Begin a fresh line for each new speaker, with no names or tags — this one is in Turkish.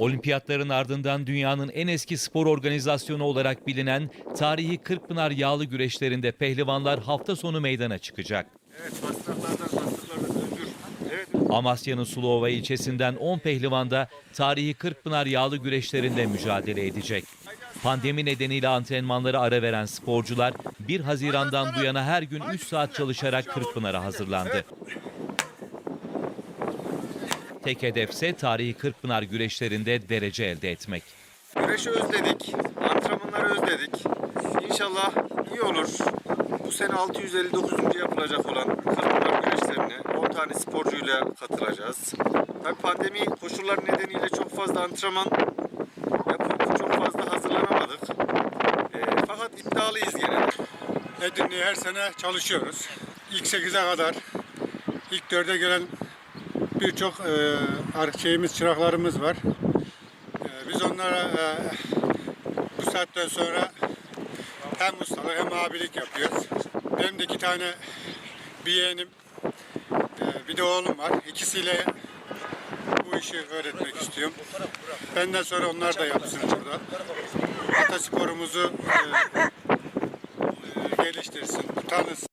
Olimpiyatların ardından dünyanın en eski spor organizasyonu olarak bilinen tarihi Kırkpınar yağlı güreşlerinde pehlivanlar hafta sonu meydana çıkacak.
Evet. Evet.
Amasya'nın Sulova ilçesinden 10 pehlivan da tarihi Kırkpınar yağlı güreşlerinde mücadele edecek. Pandemi nedeniyle antrenmanlara ara veren sporcular 1 Haziran'dan bu yana her gün 3 saat çalışarak Kırkpınar'a hazırlandı. Tek hedefse tarihi Kırkpınar güreşlerinde derece elde etmek.
Güreşi özledik, antrenmanları özledik. İnşallah iyi olur. Bu sene 659. yapılacak olan Kırkpınar güreşlerine 10 tane sporcuyla katılacağız. Tabii pandemi koşulları nedeniyle çok fazla antrenman yapıp çok fazla hazırlanamadık. Ee, fakat iddialıyız gene.
Edirne'ye her sene çalışıyoruz. İlk 8'e kadar, ilk 4'e gelen birçok e, şeyimiz, çıraklarımız var. E, biz onlara e, bu saatten sonra hem ustalık hem abilik yapıyoruz. Benim de iki tane bir yeğenim, e, bir de oğlum var. İkisiyle bu işi öğretmek istiyorum. Benden sonra onlar da yapsın burada. Atasporumuzu e, e, geliştirsin, tanısın.